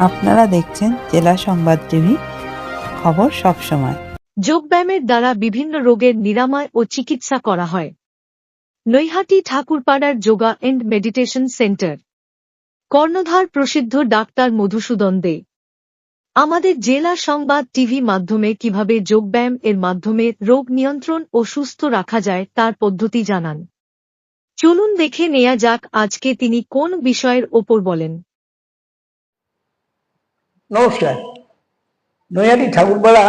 আপনারা দেখছেন জেলা সংবাদ টিভি, খবর সব সময়। যোগব্যায়ামের দ্বারা বিভিন্ন রোগের নিরাময় ও চিকিৎসা করা হয়। নৈহাটি ঠাকুরপাড়ার যোগা এন্ড মেডিটেশন সেন্টার। কর্ণধার প্রসিদ্ধ ডাক্তার মধুসূদন দে। আমাদের জেলা সংবাদ টিভি মাধ্যমে কীভাবে যোগব্যায়াম এর মাধ্যমে রোগ নিয়ন্ত্রণ ও সুস্থ রাখা যায় তার পদ্ধতি জানান। চলুন দেখে নেয়া যাক আজকে তিনি কোন বিষয়ের ওপর বলেন। নমস্কার। নৈহাটি ঠাকুরপাড়া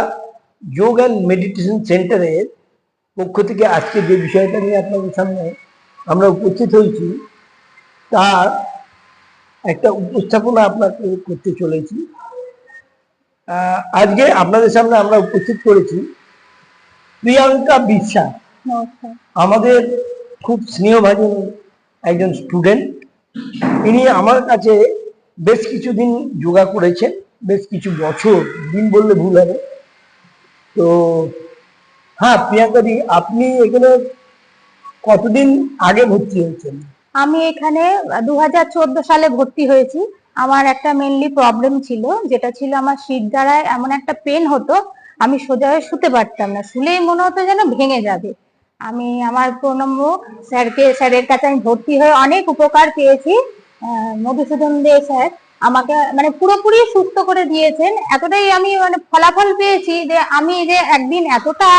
যোগ অ্যান্ড মেডিটেশন সেন্টারের পক্ষ থেকে আজকে যে বিষয়টা নিয়ে আপনাদের সামনে আমরা উপস্থিত হয়েছি তার একটা উপস্থাপনা আপনাকে করতে চলেছি। আজকে আপনাদের সামনে আমরা উপস্থিত করেছি প্রিয়াঙ্কা বিশ্বাস। আমাদের খুব স্নেহভাজন একজন স্টুডেন্ট ইনি আমার কাছে বেশ কিছুদিন যোগা করেছেন। বেশ কিছু বছর দিন বললে ভুল হবে। তো হ্যাঁ প্রিয়াঙ্কাদি আপনি এখানে কতদিন আগে ভর্তি হয়েছেন? আমি এখানে দু হাজার চোদ্দ সালে ভর্তি হয়েছি। আমার একটা মেনলি প্রবলেম ছিল, যেটা ছিল আমার শীত দ্বারায় এমন একটা পেন হতো, আমি সোজা হয়ে শুতে পারতাম না। শুলেই মনে হতো যেন ভেঙে যাবে। আমি আমার প্রণম্য স্যারকে, স্যারের কাছে আমি ভর্তি হয়ে অনেক উপকার পেয়েছি। মধুসূদন দে স্যার আমাকে মানে পুরোপুরি সুস্থ করে দিয়েছেন। এতটাই আমি মানে ফলাফল পেয়েছি যে আমি যে একদিন এতটা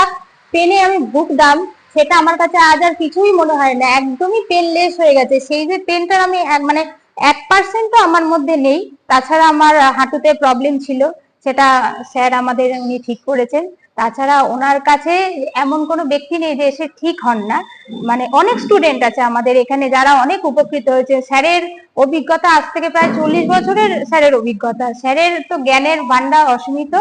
পেনে আমি ভুগতাম, সেটা আমার কাছে আজ আর কিছুই মনে হয় না। একদমই পেনলেস হয়ে গেছে। সেই যে পেনটার আমি মানে এক পার্সেন্টও আমার মধ্যে নেই। তাছাড়া আমার হাঁটুতে প্রবলেম ছিল, সেটা স্যার আমাদের উনি ঠিক করেছেন। তাছাড়া ওনার কাছে এমন কোনো ব্যক্তি নেই যে এসে ঠিক হন না। মানে অনেক স্টুডেন্ট আছে আমাদের এখানে যারা অনেক উপকৃত হয়েছে। স্যারের অভিজ্ঞতা আজ থেকে প্রায় চল্লিশ বছরের স্যারের অভিজ্ঞতা। স্যারের তো জ্ঞানের ভান্ডার অসীমিত।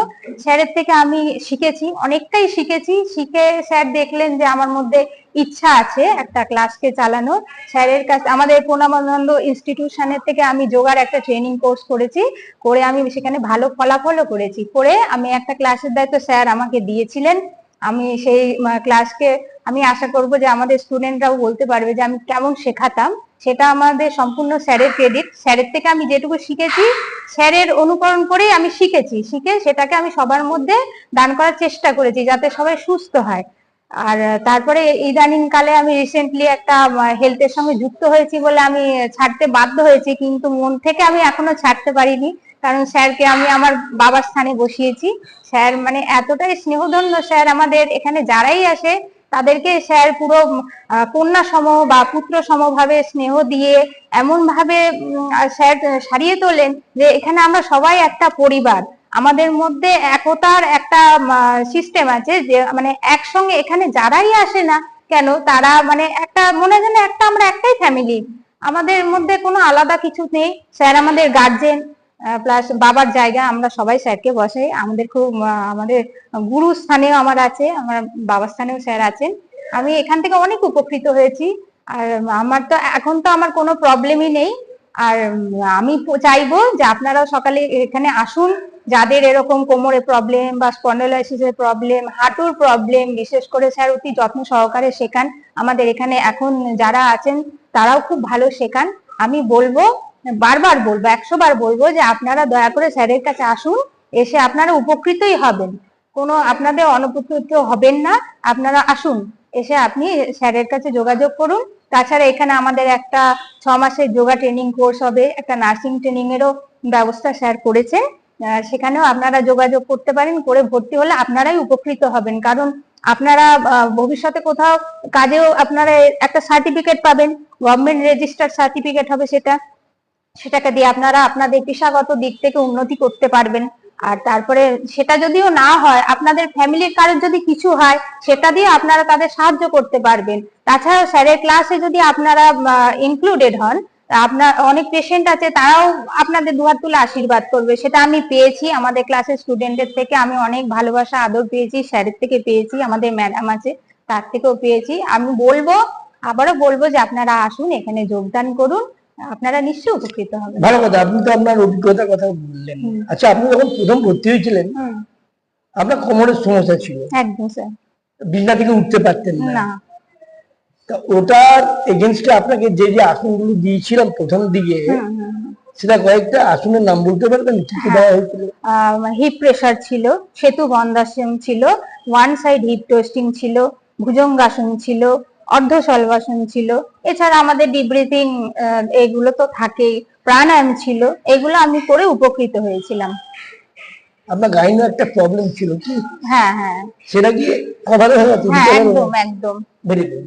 স্যারের থেকে আমি শিখেছি, অনেকটাই শিখেছি। শিখে স্যার দেখলেন যে আমার মধ্যে ইচ্ছা আছে একটা ক্লাসকে চালানোর। স্যারের কাছে, আমাদের প্রণামানন্দ ইনস্টিটিউশনের থেকে আমি যোগার একটা ট্রেনিং কোর্স করেছি, করে আমি সেখানে ভালো ফলাফলও করেছি। করে আমি একটা ক্লাসের দায়িত্ব স্যার আমাকে দিয়েছিলেন। আমি সেই ক্লাসকে আমি আশা করব যে আমাদের স্টুডেন্টরাও বলতে পারবে যে আমি কেমন শেখাতাম। সেটা আমাদের সম্পূর্ণ স্যারের ক্রেডিট স্যারের থেকে আমি যেটুকু শিখেছি, স্যারের অনুকরণ করেই আমি শিখেছি। শিখে সেটাকে আমি সবার মধ্যে দান করার চেষ্টা করেছি যাতে সবাই সুস্থ হয়। আর তারপরে ইদানিং কালে আমি রিসেন্টলি একটা হেলথের সঙ্গে যুক্ত হয়েছি বলে আমি ছাড়তে বাধ্য হয়েছি, কিন্তু মন থেকে আমি এখনও ছাড়তে পারিনি। কারণ স্যারকে আমি আমার বাবার স্থানে বসিয়েছি। স্যার মানে এতটাই স্নেহধন্য স্যার আমাদের, এখানে যারাই আসে, তাদেরকে স্যার পুরো কন্যা সম বা পুত্র সমভাবে স্নেহ দিয়ে এমন ভাবে স্যার সারিয়ে তোলেন যে এখানে আমরা সবাই একটা পরিবার। আমাদের মধ্যে একতার একটা সিস্টেম আছে যে মানে একসঙ্গে এখানে যারাই আসে না কেন, তারা মানে একটা, মনে হয় যেন একটা আমরা একটাই ফ্যামিলি আমাদের মধ্যে কোনো আলাদা কিছু নেই। স্যার আমাদের গার্জেন প্লাস বাবার জায়গা, আমরা সবাই স্যারকে বসাই। আমাদের খুব আমাদের গুরু স্থানেও আমার আছে, আমার বাবার স্থানেও স্যার আছেন। আমি এখান থেকে অনেক উপকৃত হয়েছি। আর আমার তো, এখন তো আমার কোনো প্রবলেমই নেই। আর আমি চাইব যে আপনারাও সকালে এখানে আসুন। যাদের এরকম কোমরে প্রবলেম বা স্পন্ডোলাইসিসের প্রবলেম হাঁটুর প্রবলেম বিশেষ করে স্যার অতি যত্ন সহকারে শেখান। আমাদের এখানে এখন যারা আছেন তারাও খুব ভালো শেখান। আমি বলব বারবার বলব একশো বার বলব যে আপনারা দয়া করে স্যারের কাছে আসুন এসে আপনারা উপকৃতই হবেন। কোনো আপনাদের অনুপকৃত হবেন না আপনারা আসুন এসে আপনি স্যারের কাছে যোগাযোগ করুন। তাছাড়া এখানে আমাদের একটা ছ মাসের যোগা ট্রেনিং কোর্স হবে একটা নার্সিং ট্রেনিং এরও ব্যবস্থা স্যার করেছেন আহ, সেখানেও আপনারা যোগাযোগ করতে পারেন, করে ভর্তি হলে আপনারাই উপকৃত হবেন। কারণ আপনারা ভবিষ্যতে কোথাও কাজেও আপনারা একটা সার্টিফিকেট পাবেন গভর্নমেন্ট রেজিস্টার সার্টিফিকেট হবে সেটা। সেটাকে দিয়ে আপনারা আপনাদের পেশাগত দিক থেকে উন্নতি করতে পারবেন। আর তারপরে সেটা যদিও না হয়, আপনাদের ফ্যামিলির কারোর যদি কিছু হয়, সেটা দিয়ে আপনারা তাদের সাহায্য করতে পারবেন। তাছাড়াও স্যারের ক্লাসে যদি আপনারা ইনক্লুডেড হন আপনার অনেক পেশেন্ট আছে তারাও আপনাদের দুহাত তুলে আশীর্বাদ করবে। সেটা আমি পেয়েছি আমাদের ক্লাসের স্টুডেন্টদের থেকে আমি অনেক ভালোবাসা আদর পেয়েছি স্যারের থেকে পেয়েছি আমাদের ম্যাডাম আছে তার থেকেও পেয়েছি। আমি বলব আবারও বলব যে আপনারা আসুন এখানে যোগদান করুন আপনারা নিশ্চয়ই উপকৃত হবেন। ভালো কথা আপনি তো আপনার অভিজ্ঞতার কথা বললেন। আচ্ছা আপনি যখন প্রথম ভর্তি হয়েছিলেন আপনার কোমরের সমস্যা ছিল? একদম স্যার। বিছনা থেকে উঠতে পারতেন না। তা ওটার এগেনস্টে আপনাকে যে যে আসনগুলো দিয়েছিলাম প্রথম দিকে হুম, হুম, হুম। সেটা কয়েকটা আসনের নাম বলতে পারবেন? কি কি দেওয়া হয়েছিল? হিপ প্রেসার ছিল সেতু বন্দাসন ছিল ওয়ান সাইড হিপ টোস্টিং ছিল ভুজঙ্গাসন ছিল অর্ধ সলবাসন ছিল। এছাড়া আমাদের ডিব্রিথিং এগুলো তো থাকেই। প্রাণায়াম ছিল এগুলো আমি করে উপকৃত হয়েছিলাম। আপনার গাইনো একটা প্রবলেম ছিল কি? হ্যাঁ হ্যাঁ। সেটা কি কভার হয়ে গেছে? হ্যাঁ একদম একদম। ভেরি গুড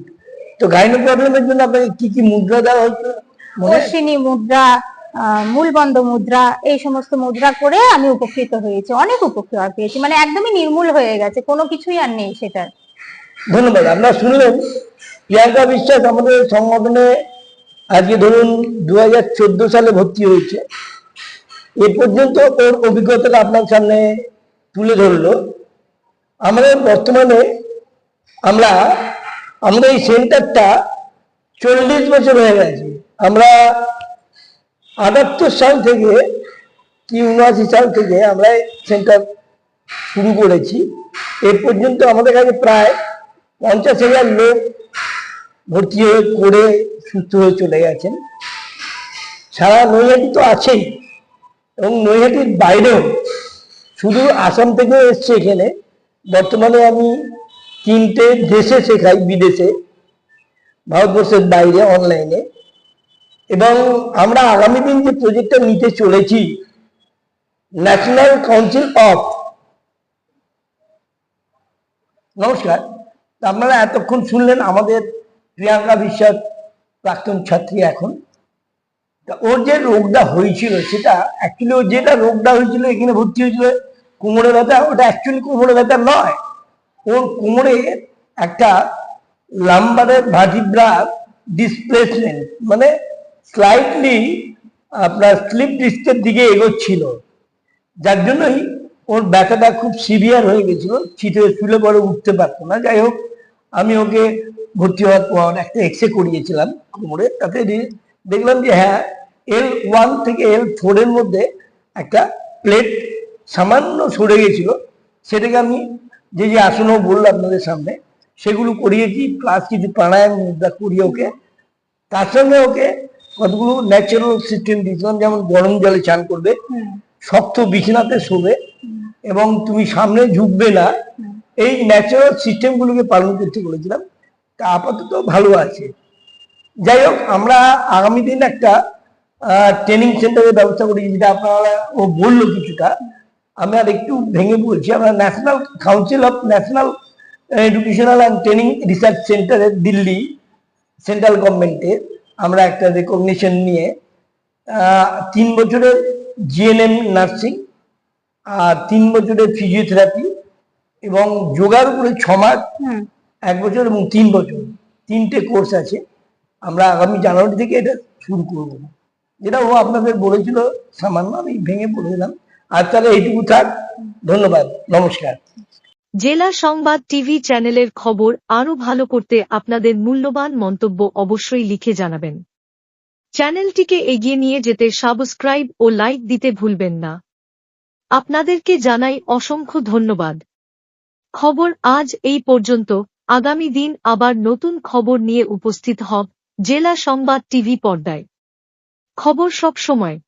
তো গাইনো প্রবলেমের জন্য আপনাকে কি কি মুদ্রা দেওয়া মনে অশ্বিনী মুদ্রা মূলবন্ধ মুদ্রা এই সমস্ত মুদ্রা করে আমি উপকৃত হয়েছি অনেক উপকার পেয়েছি মানে একদমই নির্মূল হয়ে গেছে কোনো কিছুই আর নেই সেটার। ধন্যবাদ আপনারা শুনলেন প্রিয়াঙ্কা বিশ্বাস আমাদের সংগঠনে আজকে ধরুন দু হাজার চোদ্দ সালে ভর্তি হয়েছে। এ পর্যন্ত ওর অভিজ্ঞতাটা আপনার সামনে তুলে ধরলো। আমাদের বর্তমানে আমরা আমাদের এই সেন্টারটা চল্লিশ বছর হয়ে গেছে। আমরা আটাত্তর সাল থেকে কি উনআশি সাল থেকে আমরা সেন্টার শুরু করেছি। এ পর্যন্ত আমাদের কাছে প্রায় পঞ্চাশ হাজার লোক ভর্তি হয়ে করে সুস্থ হয়ে চলে গেছেন। সারা নৈহাটি তো আছেই এবং নৈহাটির বাইরেও শুধু আসাম থেকে এসছে এখানে। বর্তমানে আমি তিনটে দেশে শেখাই, বিদেশে, ভারতবর্ষের বাইরে অনলাইনে এবং আমরা আগামী দিন যে প্রজেক্টটা নিতে চলেছি ন্যাশনাল কাউন্সিল অফ নমস্কার। আপনারা এতক্ষণ শুনলেন আমাদের প্রিয়াঙ্কা বিশ্বাস, প্রাক্তন ছাত্রী এখন। তা ওর যে রোগটা হয়েছিল, সেটা অ্যাকচুয়ালি ওর যেটা রোগটা হয়েছিল, এখানে ভর্তি হয়েছিল কোমরে ব্যথা, ওটা অ্যাকচুয়ালি কোমরে ব্যথা নয়। ওর কোমরে একটা লাম্বারের ভার্টিব্রা ডিসপ্লেসমেন্ট মানে স্লাইটলি আপনার স্লিপ ডিস্কের দিকে এগোচ্ছিল। যার জন্যই ওর ব্যথাটা খুব সিভিয়ার হয়ে গেছিল চিটে শুলে পরে উঠতে পারতো না। যাই হোক, আমি ওকে ভর্তি হওয়ার পর একটা এক্সরে করিয়েছিলাম কোমরে, তাতে দেখলাম যে হ্যাঁ এল ওয়ান থেকে এল ফোর এর মধ্যে একটা প্লেট সামান্য সরে গেছিল। সেটাকে আমি যে যে আসনও বললাম আপনাদের সামনে সেগুলো করিয়েছি প্লাস কিছু প্রাণায়াম মুদ্রা করিয়ে ওকে। তার সঙ্গে ওকে কতগুলো ন্যাচারাল সিস্টেম দিয়েছিলাম যেমন গরম জলে চান করবে শক্ত বিছানাতে শোবে এবং তুমি সামনে ঝুঁকবে না। এই ন্যাচারাল সিস্টেমগুলোকে পালন করতে বলেছিলাম তা আপাতত ভালো আছে। যাই হোক আমরা আগামী দিন একটা ট্রেনিং সেন্টারের ব্যবস্থা করেছি যেটা আপনারা ও বলল কিছুটা। আমি আর একটু ভেঙে বলছি আমরা national council of national educational and training research সেন্টারের দিল্লি সেন্ট্রাল গভর্নমেন্টের আমরা একটা রেকগনিশন নিয়ে তিন বছরের জিএনএম নার্সিং আর তিন বছরের ফিজিওথেরাপি এবং যোগার উপরে ছ মাস এক বছর এবং তিন বছর তিনটে কোর্স আছে। আমরা আগামী জানুয়ারি থেকে এটা শুরু করব। যেটা ও আপনাদের বলেছিল সামান্য আমি ভেঙে বলে দিলাম আর তাহলে এইটুকু থাক। ধন্যবাদ। নমস্কার। জেলা সংবাদ টিভি চ্যানেলের খবর আরও ভালো করতে আপনাদের মূল্যবান মন্তব্য অবশ্যই লিখে জানাবেন। চ্যানেলটিকে এগিয়ে নিয়ে যেতে সাবস্ক্রাইব ও লাইক দিতে ভুলবেন না। আপনাদেরকে জানাই অসংখ্য ধন্যবাদ। খবর আজ এই পর্যন্ত। আগামী দিন আবার নতুন খবর নিয়ে উপস্থিত হব জেলা সংবাদ টিভি পর্দায়। খবর সব সময়।